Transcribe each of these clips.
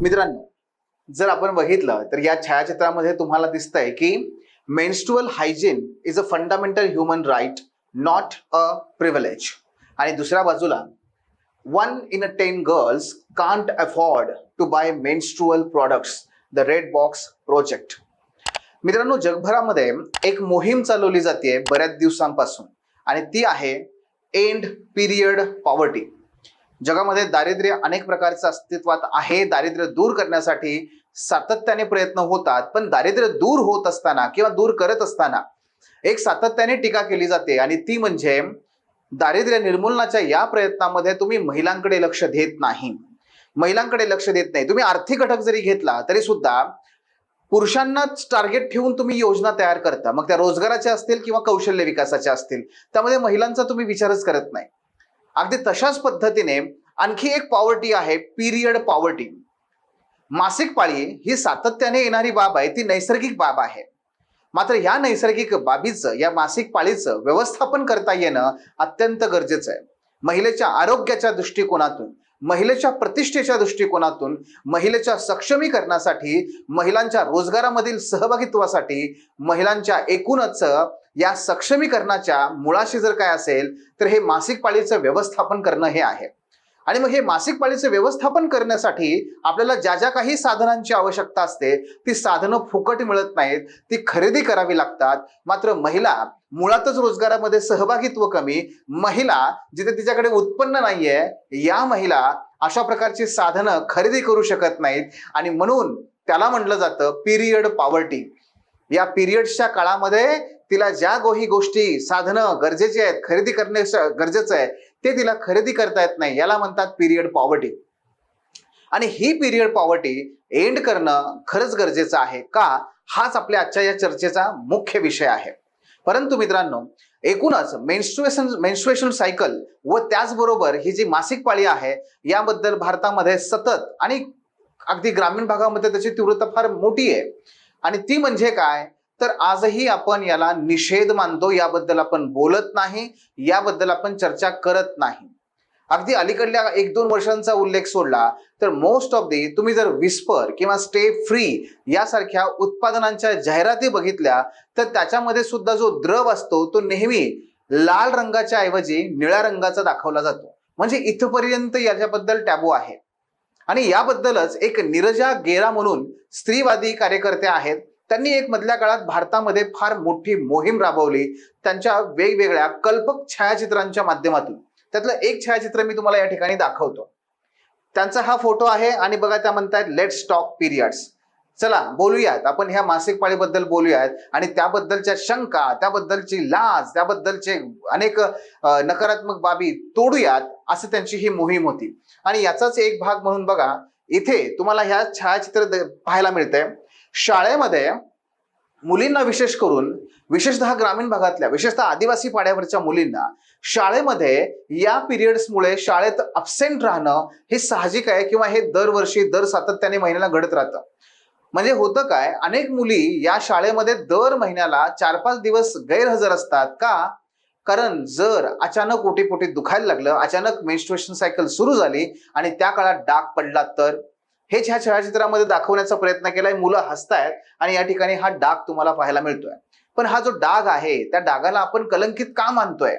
मित्रांनो जर आपण बघितलं तर या छायाचित्रामध्ये तुम्हाला दिसतंय की menstrual hygiene is a fundamental human right not a privilege आणि दुसऱ्या बाजूला one in a ten girls can't afford to buy menstrual products the red box project मित्रांनो जगभरामध्ये एक मोहीम चालवली जाते बऱ्याच दिवसांपासून आणि ती आहे एंड पिरियड पॉवर्टी जगामध्ये दारिद्र्य अनेक प्रकारचं अस्तित्वात आहे. दारिद्र्य दूर करण्यासाठी सातत्याने प्रयत्न होतात. पण दारिद्र्य दूर होत असताना किंवा दूर करत असताना एक सातत्याने टीका केली जाते आणि ती म्हणजे दारिद्र्य निर्मूलनाच्या या प्रयत्नामध्ये तुम्ही महिलांकडे लक्ष देत नाही. महिलांकडे लक्ष देत नाही. तुम्ही आर्थिक घटक जरी घेतला तरी सुद्धा पुरुषांनाच टार्गेट ठेवून तुम्ही योजना तयार करता. मग त्या रोजगाराच्या असतील किंवा कौशल्य विकासाच्या असतील. त्यामध्ये महिलांचा तुम्ही विचारच करत नाही. अगदी तशाच पद्धतीने आणखी एक पॉवर्टी आहे पिरियड पॉवर्टी मासिक पाळी ही सातत्याने येणारी बाब आहे ती नैसर्गिक बाब आहे. मात्र या नैसर्गिक बाबीचं या मासिक पाळीचं व्यवस्थापन करता येणं अत्यंत गरजेचं आहे. महिलेच्या आरोग्याच्या दृष्टिकोनातून महिलेच्या प्रतिष्ठेच्या दृष्टिकोनातून महिलेच्या सक्षमीकरणासाठी महिलांच्या रोजगारामधील सहभागित्वासाठी महिलांच्या एकूणच या सक्षमीकरणाच्या मुळाशी जर काय असेल तर हे मासिक पाळीचं व्यवस्थापन करणं हे आहे. आणि मग हे मासिक पाळीचं व्यवस्थापन करण्यासाठी आपल्याला ज्या ज्या काही साधनांची आवश्यकता असते ती साधनं फुकट मिळत नाहीत ती खरेदी करावी लागतात. मात्र महिला मुळातच रोजगारामध्ये सहभागित्व कमी महिला जिथे तिच्याकडे उत्पन्न नाहीये या महिला अशा प्रकारची साधनं खरेदी करू शकत नाहीत. आणि म्हणून त्याला म्हटलं जातं पिरियड पॉवर्टी या पिरियड्सच्या काळामध्ये तिला ज्या गोही गोष्टी साधनं गरजेची आहेत खरेदी करणे गरजेचं आहे ते तिला खरेदी करता येत नाही. याला म्हणतात पिरियड पॉवर्टी आणि ही पिरियड पॉवर्टी एंड करणं खरंच गरजेचं आहे का? हाच आपल्या आजच्या या चर्चेचा मुख्य विषय आहे. परंतु मित्रांनो एकूणच मेन्स्ट्रुएशन मेन्स्ट्रुएशन सायकल व त्याचबरोबर ही जी मासिक पाळी आहे याबद्दल भारतामध्ये सतत आणि अगदी ग्रामीण भागामध्ये त्याची तीव्रता फार मोठी आहे. आणि ती म्हणजे काय? तर आजही आपण याला निषेध मानतो याबद्दल आपण बोलत नाही याबद्दल आपण चर्चा करत नाही. अगदी अलीकडल्या एक दोन वर्षांचा उल्लेख सोडला तर मोस्ट ऑफ दी तुम्ही जर विस्पर किंवा स्टे फ्री यासारख्या उत्पादनांच्या जाहिराती बघितल्या तर त्याच्यामध्ये सुद्धा जो द्रव असतो तो नेहमी लाल रंगाच्या ऐवजी निळ्या रंगाचा दाखवला जातो. म्हणजे इथपर्यंत याच्याबद्दल टॅबू आहे. आणि याबद्दलच एक निरजा गेरा म्हणून स्त्रीवादी कार्यकर्ते आहेत त्यांनी एक मधल्या काळात भारतामध्ये फार मोठी मोहीम राबवली त्यांच्या वेगवेगळ्या कल्पक छायाचित्रांच्या माध्यमातून. त्यातलं एक छायाचित्र मी तुम्हाला या ठिकाणी दाखवतो. त्यांचा हा फोटो आहे आणि बघा त्या म्हणतात लेट स्टॉक पिरियड्स चला बोलूयात. आपण ह्या मासिक पाळीबद्दल बोलूयात आणि त्याबद्दलच्या शंका त्याबद्दलची लाज त्याबद्दलचे अनेक नकारात्मक बाबी तोडूयात असं त्यांची ही मोहीम होती. आणि याचाच एक भाग म्हणून बघा इथे तुम्हाला ह्या छायाचित्र पाहायला मिळतंय. शाळेमध्ये मुलींना विशेष करून विशेषतः ग्रामीण भागातल्या विशेषतः आदिवासी पाड्यावरच्या मुलींना शाळेमध्ये या पिरियड्समुळे शाळेत अपसेंट राहणं हे साहजिक आहे किंवा हे दरवर्षी दर सातत्याने महिन्याला घडत राहतं. म्हणजे होतं काय अनेक मुली या शाळेमध्ये दर महिन्याला चार पाच दिवस गैरहजर असतात का? कारण जर अचानक ओटीपोटी दुखायला लागलं अचानक मेन्स्ट्रुएशन सायकल सुरू झाली आणि त्या काळात डाग पडला तर? हेच ह्या छायाचित्रामध्ये दाखवण्याचा प्रयत्न केलाय मुलं हसतायत आणि या ठिकाणी हा डाग तुम्हाला पाहायला मिळतोय. पण हा जो डाग आहे त्या डागाला आपण कलंकित का मानतोय?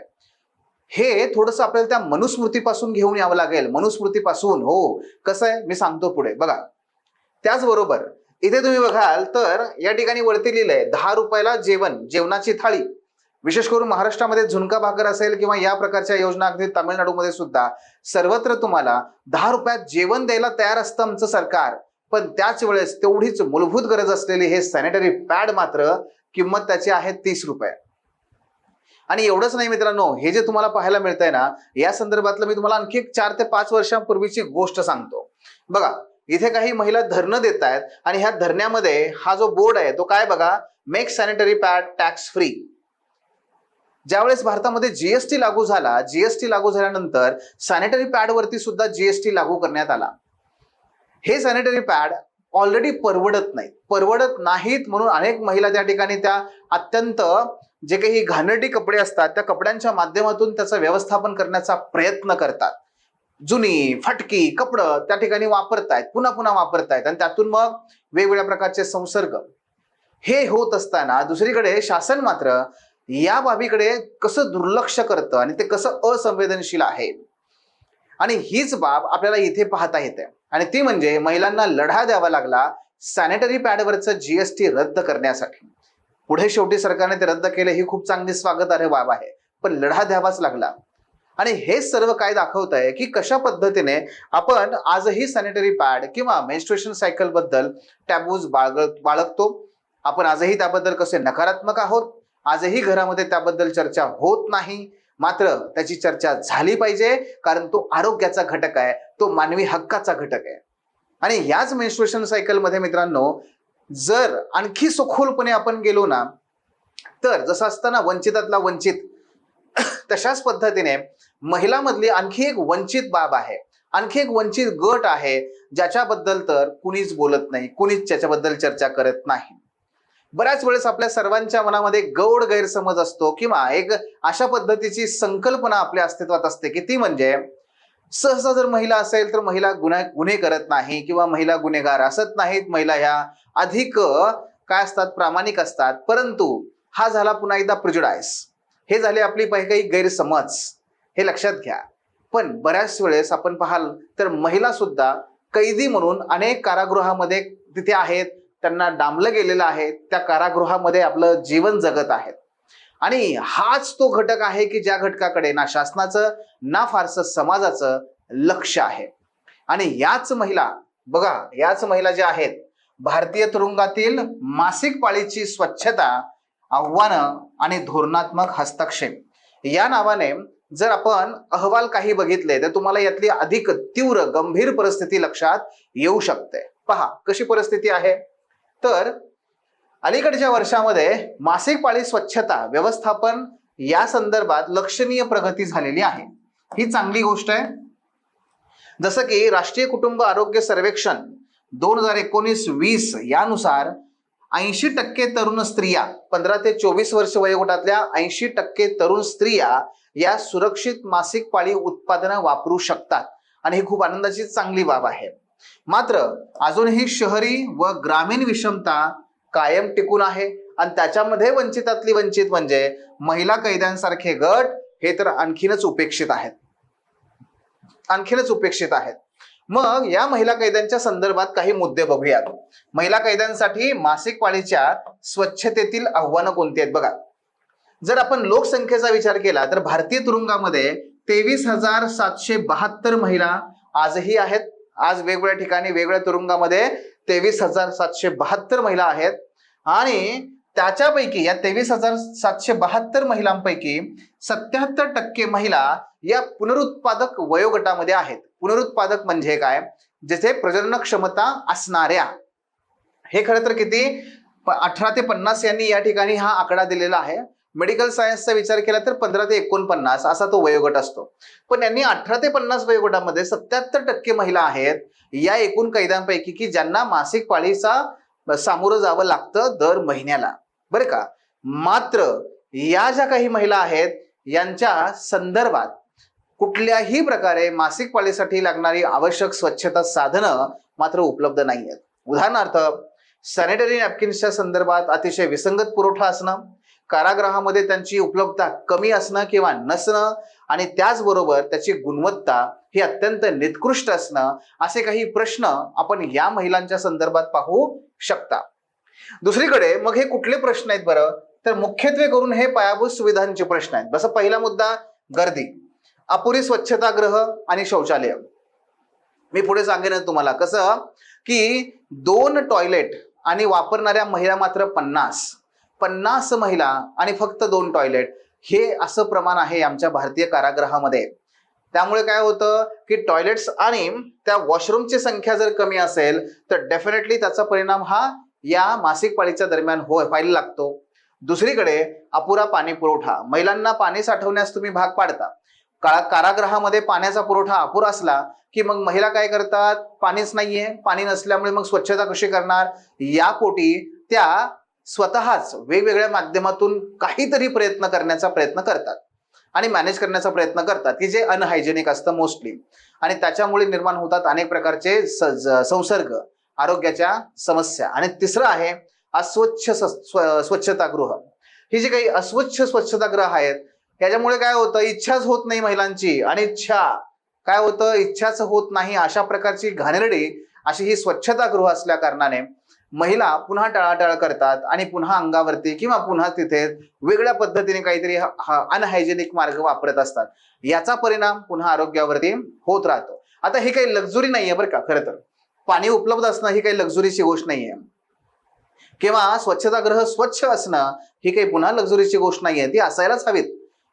हे थोडंसं आपल्याला त्या मनुस्मृतीपासून घेऊन यावं लागेल. मनुस्मृतीपासून हो. कसं आहे? मी सांगतो पुढे. बघा. त्याचबरोबर इथे तुम्ही बघाल तर या ठिकाणी वरती लिहिलंय दहा रुपयाला जेवण जेवणाची थाळी. विशेष करून महाराष्ट्रामध्ये झुणका भाकर असेल किंवा या प्रकारच्या योजना अगदी तामिळनाडूमध्ये सुद्धा सर्वत्र तुम्हाला दहा रुपयात जेवण द्यायला तयार असतं आमचं सरकार. पण त्याच वेळेस तेवढीच मूलभूत गरज असलेली हे सॅनिटरी पॅड मात्र किंमत त्याची आहे तीस रुपये. आणि एवढंच नाही मित्रांनो हे जे तुम्हाला पाहायला मिळतंय ना या संदर्भातलं मी तुम्हाला आणखी एक चार ते पाच वर्षांपूर्वीची गोष्ट सांगतो. बघा इथे काही महिला धरणं देत आहेत आणि ह्या धरण्यामध्ये हा जो बोर्ड आहे तो काय बघा? Make sanitary pad tax free ज्यावेळेस भारतामध्ये जीएसटी लागू झाला जीएसटी लागू झाल्यानंतर सॅनिटरी पॅड वरती सुद्धा जीएसटी लागू करण्यात आला. हे सॅनिटरी पॅड ऑलरेडी परवडत नाहीत. परवडत नाहीत म्हणून अनेक महिला त्या ठिकाणी त्या अत्यंत जे काही घाणटी कपडे असतात त्या कपड्यांच्या माध्यमातून त्याचं व्यवस्थापन करण्याचा प्रयत्न करतात. जुनी फटकी कपडं त्या ठिकाणी वापरतायत पुन्हा पुन्हा वापरतायत आणि त्यातून मग वेगवेगळ्या प्रकारचे संसर्ग. हे होत असताना दुसरीकडे शासन मात्र या बाबीकडे कसं दुर्लक्ष करतं आणि ते कसं असंवेदनशील आहे? आणि हीच बाब आपल्याला इथे पाहता येते. आणि ती म्हणजे महिलांना लढा द्यावा लागला सॅनिटरी पॅडवरचं जीएसटी रद्द करण्यासाठी. पुढे शेवटी सरकारने ते रद्द केले ही खूप चांगली स्वागतार्ह बाब आहे. पण लढा द्यावाच लागला. आणि हे सर्व काय दाखवत आहे की कशा पद्धतीने आपण आजही सॅनिटरी पॅड किंवा मेन्स्ट्रुएशन सायकलबद्दल टॅबूज बाळगत बाळगतो. आपण आजही त्याबद्दल कसे नकारात्मक आहोत? आजही घरामध्ये त्याबद्दल चर्चा होत नाही. मात्र त्याची चर्चा झाली पाहिजे कारण तो आरोग्याचा घटक आहे तो मानवी हक्काचा घटक आहे. आणि याच मेन्स्ट्रुएशन सायकलमध्ये मित्रांनो जर आणखी सखोलपणे आपण गेलो ना तर जसं असताना वंचितातला वंचित तशाच पद्धतीने महिलामधली आणखी एक वंचित बाब आहे. आणखी एक वंचित गट आहे ज्याच्याबद्दल तर कुणीच बोलत नाही कुणीच त्याच्याबद्दल चर्चा करत नाही. बऱ्याच वेळेस आपल्या सर्वांच्या मनामध्ये गौड गैरसमज असतो किंवा एक अशा पद्धतीची संकल्पना आपल्या अस्तित्वात असते की ती म्हणजे सहसा जर महिला असेल तर महिला गुन्हा गुन्हे करत नाही किंवा महिला गुन्हेगार असत नाहीत. महिला ह्या अधिक काय असतात? प्रामाणिक असतात. परंतु हा झाला पुन्हा एकदा प्रिजुडायस हे झाले आपली काही काही गैरसमज. हे लक्षात घ्या. पण बऱ्याच वेळेस आपण पाहाल तर महिला सुद्धा कैदी म्हणून अनेक कारागृहामध्ये तिथे आहेत. त्यांना डांबलं गेलेलं आहे त्या कारागृहामध्ये आपलं जीवन जगत आहेत. आणि हाच तो घटक आहे की ज्या घटकाकडे ना शासनाचं ना फारसं समाजाचं लक्ष आहे. आणि याच महिला बघा याच महिला ज्या आहेत भारतीय तुरुंगातील मासिक पाळीची स्वच्छता आव्हानं आणि धोरणात्मक हस्तक्षेप. या नावाने जर आपण अहवाल काही बघितले तर तुम्हाला यातली अधिक तीव्र गंभीर परिस्थिती लक्षात येऊ शकते. पहा कशी परिस्थिती आहे? तर अलीकडच्या वर्षामध्ये मासिक पाळी स्वच्छता व्यवस्थापन या संदर्भात लक्षणीय प्रगती झालेली आहे. ही चांगली गोष्ट आहे. जसं की राष्ट्रीय कुटुंब आरोग्य सर्वेक्षण दोन हजार एकोणीस वीस यानुसार ऐंशी टक्के तरुण स्त्रिया पंधरा ते चोवीस वर्ष वयोगटातल्या ऐंशी टक्के तरुण स्त्रिया या सुरक्षित मासिक पाळी उत्पादनं वापरू शकतात. आणि ही खूप आनंदाची चांगली बाब आहे. मात्र अजूनही शहरी व ग्रामीण विषमता कायम टिकून आहे आणि त्याच्यामध्ये वंचितातली वंचित म्हणजे महिला कैद्यांसारखे गट हे तर आणखीनच उपेक्षित आहेत. आणखीनच उपेक्षित आहेत. मग या महिला कैद्यांच्या संदर्भात काही मुद्दे बघूयात. महिला कैद्यांसाठी मासिक पाळीच्या स्वच्छतेतील आव्हानं कोणती आहेत बघा. जर आपण लोकसंख्येचा विचार केला तर भारतीय तुरुंगामध्ये तेवीस हजार सातशे बहात्तर महिला आजही आहेत. आज वेगवेगळ्या ठिकाणी वेगवेगळ्या तुरुंगामध्ये तेवीस हजार सातशे बहात्तर महिला आहेत. आणि त्याच्यापैकी या तेवीस हजार सातशे बहात्तर महिलांपैकी सत्याहत्तर टक्के महिला या पुनरुत्पादक वयोगटामध्ये आहेत. पुनरुत्पादक म्हणजे काय? जिथे प्रजनन क्षमता असणाऱ्या. हे खरं तर किती? अठरा ते पन्नास यांनी या ठिकाणी हा आकडा दिलेला आहे. मेडिकल सायन्सचा विचार केला तर पंधरा ते एकोणपन्नास असा तो वयोगट असतो. पण यांनी अठरा ते पन्नास वयोगटामध्ये सत्याहत्तर टक्के महिला आहेत या एकूण कैद्यांपैकी की ज्यांना मासिक पाळीचा सामोरं जावं लागतं दर महिन्याला. बरं का? मात्र या ज्या काही महिला आहेत यांच्या संदर्भात कुठल्याही प्रकारे मासिक पाळीसाठी लागणारी आवश्यक स्वच्छता साधनं मात्र उपलब्ध नाही आहेत उदाहरणार्थ सॅनिटरी नॅपकिन्सच्या संदर्भात अतिशय विसंगत पुरवठा असणं कारागृहामध्ये त्यांची उपलब्धता कमी असणं किंवा नसणं आणि त्याचबरोबर त्याची गुणवत्ता ही अत्यंत निकृष्ट असणं असे काही प्रश्न आपण या महिलांच्या संदर्भात पाहू शकता. दुसरीकडे मग हे कुठले प्रश्न आहेत बरं? तर मुख्यत्वे करून हे पायाभूत सुविधांचे प्रश्न आहेत. जसं पहिला मुद्दा गर्दी. अपुरी स्वच्छतागृह आणि शौचालय. मी पुढे सांगेन तुम्हाला कसं? की दोन टॉयलेट आणि वापरणाऱ्या महिला मात्र पन्नास. पन्नास महिला आणि फक्त दोन टॉयलेट हे असं प्रमाण आहे आमच्या भारतीय कारागृहामध्ये. त्यामुळे काय होतं की टॉयलेट्स आणि त्या वॉशरूमची संख्या जर कमी असेल तर डेफिनेटली त्याचा परिणाम हा या मासिक पाळीच्या दरम्यान हो व्हायला लागतो. दुसरीकडे अपुरा पाणी पुरवठा. महिलांना पाणी साठवण्यास तुम्ही भाग पाडता. काळा कारागृहामध्ये पाण्याचा पुरवठा अपुरा असला की मग महिला काय करतात? पाणीच नाहीये. पाणी नसल्यामुळे मग स्वच्छता कशी करणार? या पोटी त्या स्वतःच वेगवेगळ्या माध्यमातून काहीतरी प्रयत्न करण्याचा प्रयत्न करतात. आणि मॅनेज करण्याचा प्रयत्न करतात की जे अनहायजेनिक असतं मोस्टली आणि त्याच्यामुळे निर्माण होतात अनेक प्रकारचे स- ज- संसर्ग आरोग्याच्या समस्या. आणि तिसरं आहे अस्वच्छ स्व- स्वच्छतागृह. ही जी काही अस्वच्छ स्वच्छतागृह आहेत याच्यामुळे काय होतं इच्छाच होत नाही महिलांची. आणि इच्छा काय होतं इच्छाच होत नाही अशा प्रकारची घाणेरडी अशी ही स्वच्छतागृह असल्या कारणाने महिला पुन्हा टाळाटाळ करतात आणि पुन्हा अंगावरती किंवा पुन्हा तिथे वेगळ्या पद्धतीने काहीतरी अनहायजेनिक मार्ग वापरत असतात. याचा परिणाम पुन्हा आरोग्यावरती होत राहतो. आता ही काही लक्झुरी नाहीये बरं का खरं तर. पाणी उपलब्ध असणं ही काही लक्झुरीची गोष्ट नाहीये. किंवा स्वच्छतागृह स्वच्छ असणं ही काही पुन्हा लक्झुरीची गोष्ट नाहीये ती असायलाच हवीत.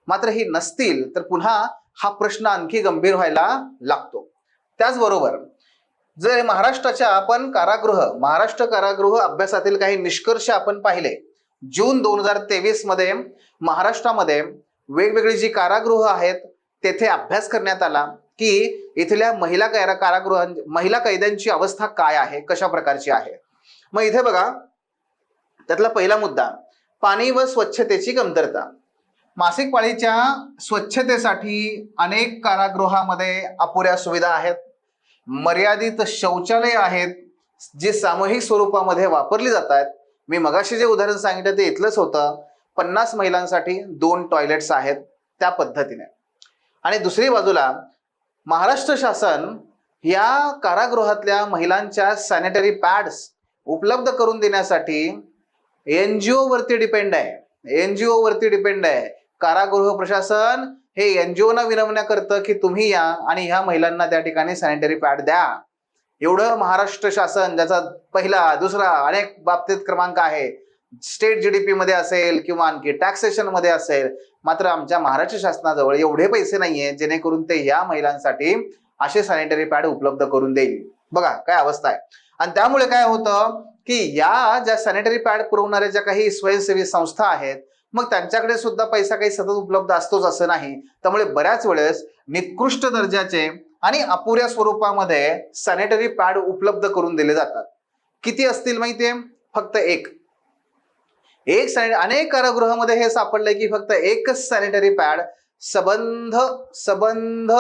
मात्र ही नसतील तर पुन्हा हा प्रश्न आणखी गंभीर व्हायला लागतो. त्याचबरोबर जर महाराष्ट्राच्या आपण कारागृह महाराष्ट्र कारागृह अभ्यासातील काही निष्कर्ष आपण पाहिले जून दोन हजार तेवीसमध्ये महाराष्ट्रामध्ये वेगवेगळी जी कारागृह आहेत तेथे अभ्यास करण्यात आला की इथल्या महिला कारा कारागृह महिला कैद्यांची अवस्था काय आहे कशा प्रकारची आहे? मग इथे बघा त्यातला पहिला मुद्दा पाणी व स्वच्छतेची कमतरता. मासिक पाळीच्या स्वच्छतेसाठी अनेक कारागृहामध्ये अपुऱ्या सुविधा आहेत. मर्यादित शौचालय आहेत जे सामूहिक स्वरूपामध्ये वापरली जातात. मी मगाशी जे उदाहरण सांगितलं ते इथलंच होतं. पन्नास महिलांसाठी दोन टॉयलेट्स आहेत त्या पद्धतीने. आणि दुसरी बाजूला महाराष्ट्र शासन या कारागृहातल्या महिलांच्या सॅनिटरी पॅड्स उपलब्ध करून देण्यासाठी एन जी ओवरती डिपेंड आहे. एन जी ओवरती डिपेंड आहे. कारागृह प्रशासन हे एन जी ओना विनवण्या करतं की तुम्ही या आणि ह्या महिलांना त्या ठिकाणी सॅनिटरी पॅड द्या. एवढं महाराष्ट्र शासन ज्याचा पहिला दुसरा अनेक बाबतीत क्रमांक आहे. स्टेट जीडीपी मध्ये असेल किंवा आणखी टॅक्सेशनमध्ये असेल मात्र आमच्या महाराष्ट्र शासनाजवळ एवढे पैसे नाहीये जेणेकरून ते या महिलांसाठी असे सॅनिटरी पॅड उपलब्ध करून देईल. बघा काय अवस्था आहे. आणि त्यामुळे काय होतं की या ज्या सॅनिटरी पॅड पुरवणाऱ्या ज्या काही स्वयंसेवी संस्था आहेत मग त्यांच्याकडे सुद्धा पैसा काही सतत उपलब्ध असतोच असं नाही. त्यामुळे बऱ्याच वेळेस निकृष्ट दर्जाचे आणि अपुऱ्या स्वरूपामध्ये सॅनिटरी पॅड उपलब्ध करून दिले जातात. किती असतील माहितीये? फक्त एक. एक सॅनि अनेक कारागृहामध्ये हे सापडलंय की फक्त एकच सॅनिटरी पॅड सबंध सबंध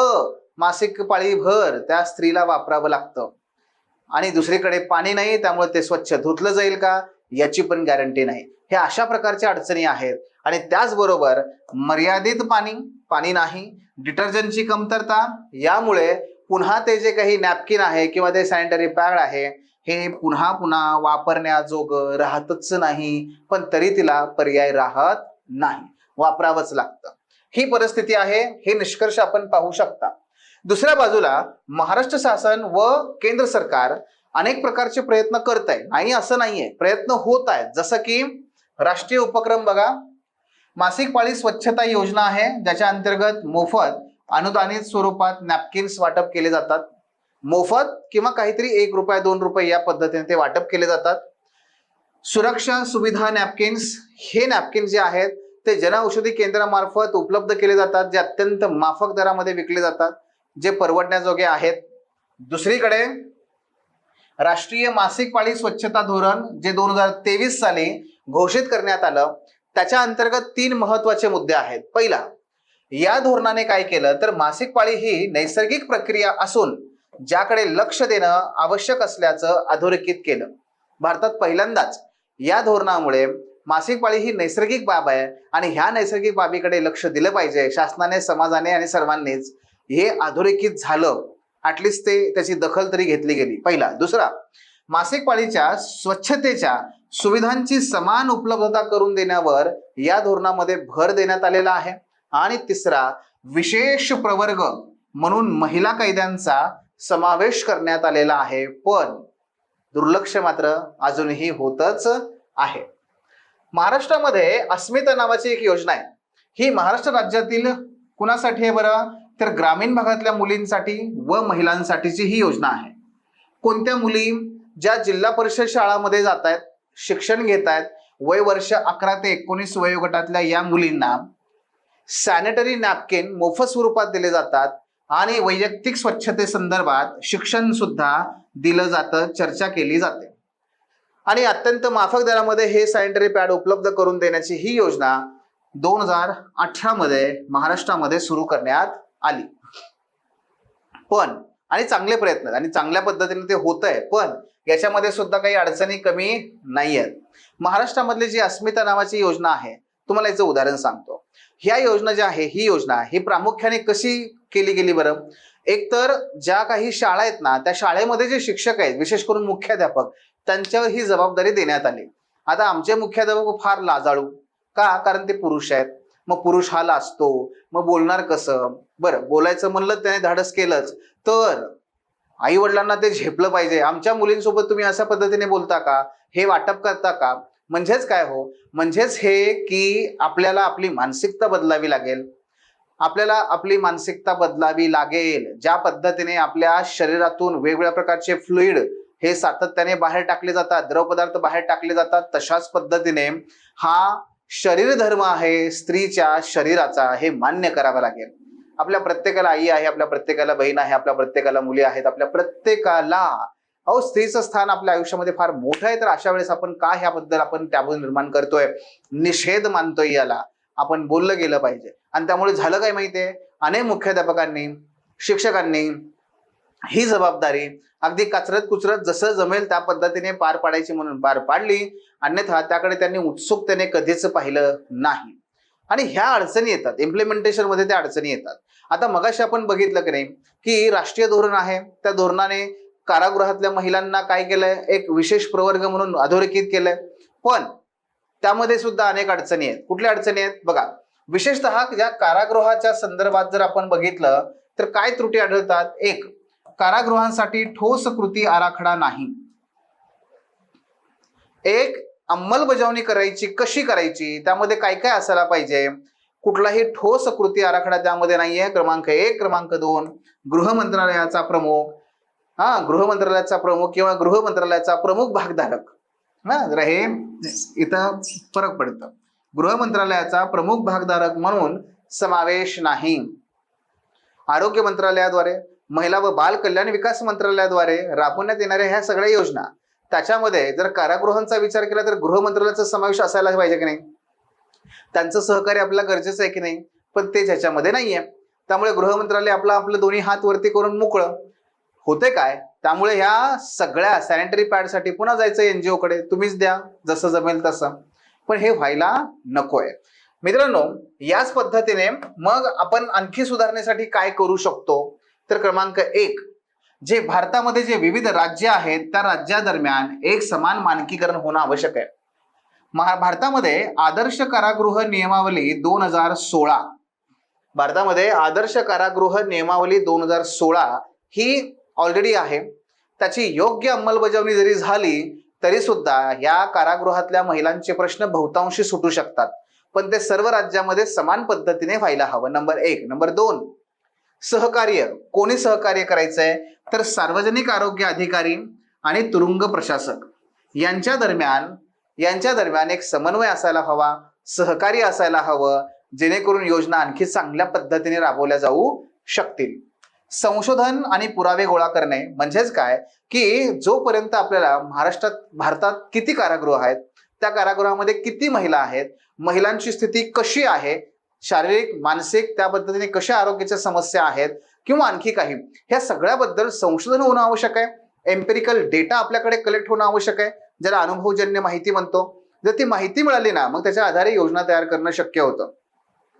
मासिक पाळीभर त्या स्त्रीला वापरावं लागतं. आणि दुसरीकडे पाणी नाही त्यामुळे ते स्वच्छ धुतलं जाईल का? याची पण गॅरंटी नाही. हे अशा प्रकारच्या अडचणी आहेत. आणि त्याचबरोबर मर्यादित पाणी पाणी नाही डिटर्जंटची कमतरता यामुळे पुन्हा ते जे काही नॅपकिन आहे किंवा ते सॅनिटरी पॅड आहे हे पुन्हा पुन्हा वापरण्याजोगं राहतच नाही. पण तरी तिला पर्याय राहत नाही. वापरावंच लागतं. ही परिस्थिती आहे हे निष्कर्ष आपण पाहू शकता. दुसऱ्या बाजूला महाराष्ट्र शासन व केंद्र सरकार अनेक प्रकारचे प्रयत्न करत आहे नाही असं नाहीये. प्रयत्न होत आहेत. जसं की राष्ट्रीय उपक्रम बघा. मासिक पाळी स्वच्छता योजना आहे. ज्याच्या अंतर्गत मोफत अनुदानित स्वरूपात नॅपकिन्स वाटप केले जातात. मोफत किंवा काहीतरी एक रुपया दोन रुपये या पद्धतीने ते वाटप केले जातात. सुरक्षा सुविधा नॅपकिन्स हे नॅपकिन्स जे आहेत ते जनऔषधी केंद्रामार्फत उपलब्ध केले जातात जे अत्यंत माफक दरामध्ये विकले जातात जे परवडण्याजोगे आहेत. दुसरीकडे राष्ट्रीय मासिक पाळी स्वच्छता धोरण जे दोन हजार तेवीस साली घोषित करण्यात आलं त्याच्या अंतर्गत तीन महत्त्वाचे मुद्दे आहेत. पहिला या धोरणाने काय केलं? तर मासिक पाळी ही नैसर्गिक प्रक्रिया असून ज्याकडे लक्ष देणं आवश्यक असल्याचं अधोरेखित केलं. भारतात पहिल्यांदाच या धोरणामुळे मासिक पाळी ही नैसर्गिक बाब आहे आणि ह्या नैसर्गिक बाबीकडे लक्ष दिलं पाहिजे. शासनाने समाजाने आणि सर्वांनीच हे अधोरेखित झालं. ॲटलिस्ट ते त्याची दखल तरी घेतली गेली. पहिला. दुसरा मासिक पाळीच्या स्वच्छतेच्या सुविधांची समान उपलब्धता करून देण्यावर या धोरणामध्ये भर देण्यात आलेला आहे. आणि तिसरा विशेष प्रवर्ग म्हणून महिला कैद्यांचा समावेश करण्यात आलेला आहे. पण दुर्लक्ष मात्र अजूनही होतच आहे. महाराष्ट्रामध्ये अस्मिता नावाची एक योजना आहे. ही महाराष्ट्र राज्यातील कुणासाठी आहे बरं? तर ग्रामीण भागातल्या मुलींसाठी व महिलांसाठीची ही योजना आहे. कोणत्या मुली ज्या जिल्हा परिषद शाळामध्ये जात आहेत शिक्षण घेत आहेत वय वर्ष अकरा ते एकोणीस वयोगटातल्या या मुलींना सॅनिटरी नॅपकिन मोफत स्वरूपात दिले जातात आणि वैयक्तिक स्वच्छते संदर्भात शिक्षण सुद्धा दिलं जातं चर्चा केली जाते. आणि अत्यंत माफक दरामध्ये हे सॅनिटरी पॅड उपलब्ध करून देण्याची ही योजना दोन हजार अठरा मध्ये महाराष्ट्रामध्ये सुरू करण्यात आली. पण आणि चांगले प्रयत्न आहेत. आणि चांगल्या पद्धतीने ते होत आहे पण याच्यामध्ये सुद्धा काही अडचणी कमी नाही आहेत महाराष्ट्रामधली जी अस्मिता नावाची योजना आहे तुम्हाला याचं उदाहरण सांगतो. ह्या योजना जी आहे ही योजना ही प्रामुख्याने कशी केली गेली बरं? एक तर ज्या काही शाळा आहेत ना त्या शाळेमध्ये जे शिक्षक आहेत विशेष करून मुख्याध्यापक त्यांच्यावर ही जबाबदारी देण्यात आली. आता आमचे मुख्याध्यापक फार लाजाळू. का? कारण ते पुरुष आहेत. मग पुरुष हा लाजतो. मग बोलणार कसं? बरं बोलायचं म्हणलं त्याने धाडस केलंच. तर आई वडिलांना ते झेपलं पाहिजे. आमच्या मुलींसोबत तुम्ही अशा पद्धतीने बोलता का? हे वाटप करता का? म्हणजेच काय हो? म्हणजेच हे की आपल्याला आपली मानसिकता बदलावी लागेल. आपल्याला आपली मानसिकता बदलावी लागेल. ज्या पद्धतीने आपल्या शरीरातून वेगवेगळ्या प्रकारचे फ्लुईड हे सातत्याने बाहेर टाकले जातात द्रव पदार्थ बाहेर टाकले जातात तशाच पद्धतीने हा शरीर धर्म आहे स्त्रीच्या शरीराचा हे मान्य करावं लागेल. आपल्या प्रत्येकाला आई आहे आपल्या प्रत्येकाला बहीण आहे आपल्या प्रत्येकाला मुली आहेत आपल्या प्रत्येकाला अहो स्त्रीचं स्थान आपल्या आयुष्यामध्ये फार मोठं आहे तर अशा वेळेस आपण का ह्याबद्दल आपण त्याबद्दल निर्माण करतोय? निषेध मानतोय याला. आपण बोललं गेलं पाहिजे. आणि त्यामुळे झालं काय माहितीये? अनेक मुख्याध्यापकांनी शिक्षकांनी ही जबाबदारी अगदी कचरत कुचरत जसं जमेल त्या पद्धतीने पार पाडायची म्हणून पार पाडली. अन्यथा त्याकडे त्यांनी उत्सुकतेने कधीच पाहिलं नाही. आणि ह्या अडचणी येतात. इम्प्लिमेंटेशनमध्ये त्या अडचणी येतात. आता मगाशी आपण बघितलं की नाही की राष्ट्रीय धोरण आहे. त्या धोरणाने कारागृहातल्या महिलांना काय केलंय? एक विशेष प्रवर्ग म्हणून अधोरेखित केलंय. पण त्यामध्ये सुद्धा अनेक अडचणी आहेत. कुठल्या अडचणी आहेत? बघा विशेषतः या कारागृहाच्या संदर्भात जर आपण बघितलं तर काय त्रुटी आढळतात? एक कारागृहांसाठी ठोस कृती आराखडा नाही. एक अंमलबजावणी करायची कशी करायची? त्यामध्ये काय काय असायला पाहिजे? कुठलाही ठोस कृती आराखडा त्यामध्ये नाहीये. क्रमांक एक क्रमांक दोन गृह मंत्रालयाचा प्रमुख. हा गृह मंत्रालयाचा प्रमुख किंवा गृह मंत्रालयाचा प्रमुख भागधारक. हा जरा हे इथं फरक पडतं. गृह मंत्रालयाचा प्रमुख भागधारक म्हणून समावेश नाही. आरोग्य मंत्रालयाद्वारे महिला व बाल कल्याण विकास मंत्रालयाद्वारे राबवण्यात येणाऱ्या ह्या सगळ्या योजना त्याच्यामध्ये जर कारागृहांचा विचार केला तर गृह मंत्रालयाचा समावेश असायला पाहिजे की नाही? त्यांचं सहकार्य आपल्याला गरजेचं आहे की नाही? पण ते ज्याच्यामध्ये नाहीये. त्यामुळे गृह मंत्रालय आपलं आपलं दोन्ही हात वरती करून मोकळं. होते काय? त्यामुळे ह्या सगळ्या सॅनिटरी पॅडसाठी पुन्हा जायचं एनजीओ कडे. तुम्हीच द्या जसं जमेल तसं. पण हे व्हायला नकोय. मित्रांनो याच पद्धतीने मग आपण आणखी सुधारण्यासाठी काय करू शकतो? तर क्रमांक एक. जे भारतामध्ये जे विविध राज्य आहेत त्या राज्यादरम्यान एक समान मानकीकरण होणं आवश्यक आहे. महा भारतामध्ये आदर्श कारागृह नियमावली दोन हजार सोळा. भारतामध्ये आदर्श कारागृह नियमावली दोन हजार सोळा ही ऑलरेडी आहे. त्याची योग्य अंमलबजावणी जरी झाली तरी सुद्धा या कारागृहातल्या महिलांचे प्रश्न बहुतांशी सुटू शकतात. पण ते सर्व राज्यामध्ये समान पद्धतीने व्हायला हवं. नंबर एक. नंबर दोन. सहकार्य. कोणी सहकार्य करायचंय? तर सार्वजनिक आरोग्य अधिकारी आणि तुरुंग प्रशासक. यांच्या दरम्यान यांच्या दरम्यान एक समन्वय असायला हवा सहकार्य असायला हवं जेणेकरून योजना आणखी चांगल्या पद्धतीने राबवल्या जाऊ शकतील. संशोधन आणि पुरावे गोळा करणे म्हणजेच काय? की जोपर्यंत आपल्याला महाराष्ट्रात भारतात किती कारागृह आहेत त्या कारागृहामध्ये किती महिला आहेत महिलांची स्थिती कशी आहे शारीरिक मानसिक त्या पद्धतीने कशा आरोग्याच्या समस्या आहेत किंवा आणखी काही ह्या सगळ्याबद्दल संशोधन होणं आवश्यक आहे. एम्पेरिकल डेटा आपल्याकडे कलेक्ट होणं आवश्यक आहे. ज्याला अनुभवजन्य माहिती म्हणतो. जर ती माहिती मिळाली ना मग त्याच्या आधारे योजना तयार करणं शक्य होतं.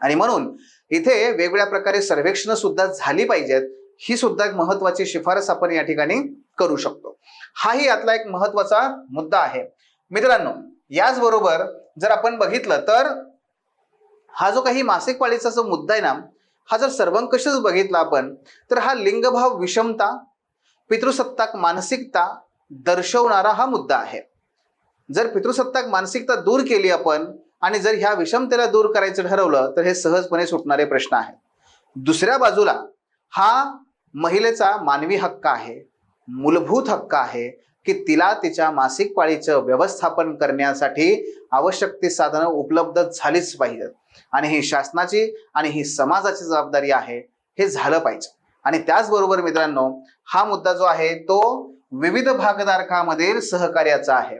आणि म्हणून इथे वेगवेगळ्या प्रकारे सर्वेक्षण सुद्धा झाली पाहिजेत. ही सुद्धा एक महत्वाची शिफारस आपण या ठिकाणी करू शकतो. हाही यातला एक महत्त्वाचा मुद्दा आहे. मित्रांनो याचबरोबर जर आपण बघितलं तर हा जो काही मासिक पाळीचा जो मुद्दा आहे ना हा जर सर्वंकषच बघितला आपण तर हा लिंगभाव विषमता पितृसत्ताक मानसिकता दर्शवणारा हा मुद्दा आहे. जर पितृसत्ताक मानसिकता दूर केली आपण आणि जर ह्या विषमतेला दूर करायचं ठरवलं तर हे सहजपणे सुटणारे प्रश्न आहेत. दुसऱ्या बाजूला हा महिलेचा मानवी हक्क आहे मूलभूत हक्क आहे की तिला तिच्या मासिक पाळीचं व्यवस्थापन करण्यासाठी आवश्यक ती साधनं उपलब्ध झालीच पाहिजेत. आणि ही शासनाची आणि ही समाजाची जबाबदारी आहे हे झालं पाहिजे. आणि त्याचबरोबर मित्रांनो हा मुद्दा जो आहे तो विविध भागधारकांमधील सहकार्याचा आहे.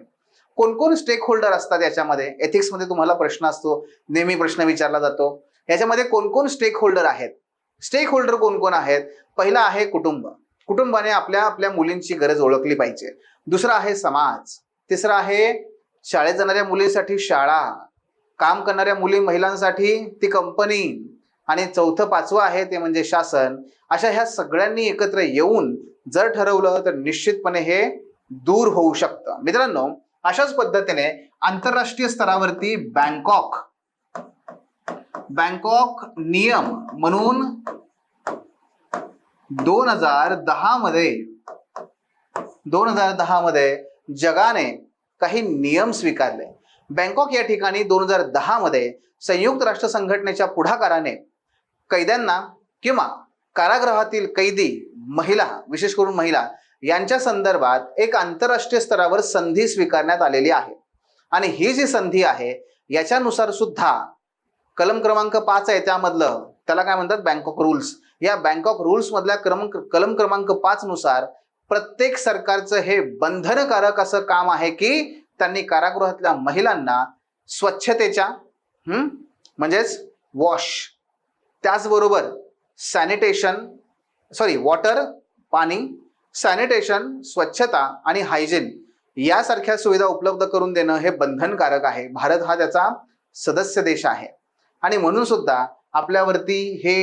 कोण कोण स्टेक होल्डर असतात याच्यामध्ये? एथिक्समध्ये तुम्हाला प्रश्न असतो नेहमी प्रश्न विचारला जातो. याच्यामध्ये कोण कोण स्टेक होल्डर आहेत? स्टेक होल्डर कोण कोण आहेत? पहिला आहे कुटुंब. कुटुंबाने आपल्या आपल्या मुलींची गरज ओळखली पाहिजे. दुसरं आहे समाज. तिसरं आहे शाळेत जाणाऱ्या मुलींसाठी शाळा. काम करणाऱ्या मुली महिलांसाठी ती कंपनी आणि चौथं पाचवं आहे ते म्हणजे शासन. अशा ह्या सगळ्यांनी एकत्र येऊन जर ठरवलं तर निश्चितपणे हे दूर होऊ शकतं. मित्रांनो अशाच पद्धतीने आंतरराष्ट्रीय स्तरावरती बँकॉक. बँकॉक नियम म्हणून दोन हजार दहा मध्ये दोन हजार दहा मध्ये जगाने काही नियम स्वीकारले. बँकॉक या ठिकाणी दोन हजार दहा मध्ये संयुक्त राष्ट्र संघटनेच्या पुढाकाराने कैद्यांना किंवा कारागृहातील कैदी महिला विशेष करून महिला यांच्या संदर्भात एक आंतरराष्ट्रीय स्तरावर संधी स्वीकारण्यात आलेली आहे. आणि ही जी संधी आहे याच्यानुसार सुद्धा कलम क्रमांक पाच आहे त्यामधलं त्याला काय म्हणतात? बँकॉक रूल्स या बँकॉक रूल्स मधल्या क्रमांक कलम क्रमांक पाच नुसार प्रत्येक सरकारचं हे बंधनकारक असं काम आहे की त्यांनी कारागृहातल्या महिलांना स्वच्छतेच्या म्हणजेच वॉश त्याचबरोबर सॅनिटेशन सॉरी वॉटर पाणी सॅनिटेशन स्वच्छता आणि हायजीन यासारख्या सुविधा उपलब्ध करून देणं हे बंधनकारक आहे. भारत हा त्याचा सदस्य देश आहे. आणि म्हणून सुद्धा आपल्यावरती हे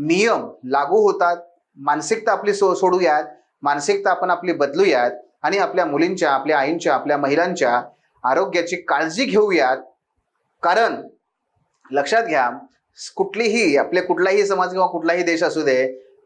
नियम लागू होतात. मानसिकता आपली सो सोडूयात. मानसिकता आपण आपली बदलूयात. आणि आपल्या मुलींच्या आपल्या आईंच्या आपल्या महिलांच्या आरोग्याची काळजी घेऊयात. कारण लक्षात घ्या कुठलीही आपले कुठलाही समाज किंवा कुठलाही देश असू दे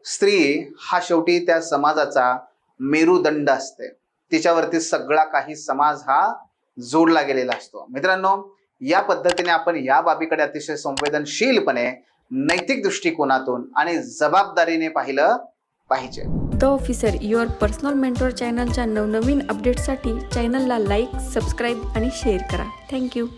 स्त्री हा शेवटी त्या समाजाचा मेरुदंड असते. तिच्यावरती सगळा काही समाज हा जोडला गेलेला असतो. मित्रांनो या पद्धतीने आपण या बाबीकडे अतिशय संवेदनशीलपणे नैतिक दृष्टिकोनातून आणि जबाबदारीने पाहिलं पाहिजे. The officer your personal mentor चॅनलच्या नवनवीन अपडेट्ससाठी चॅनलला लाईक सबस्क्राईब आणि शेअर करा. Thank you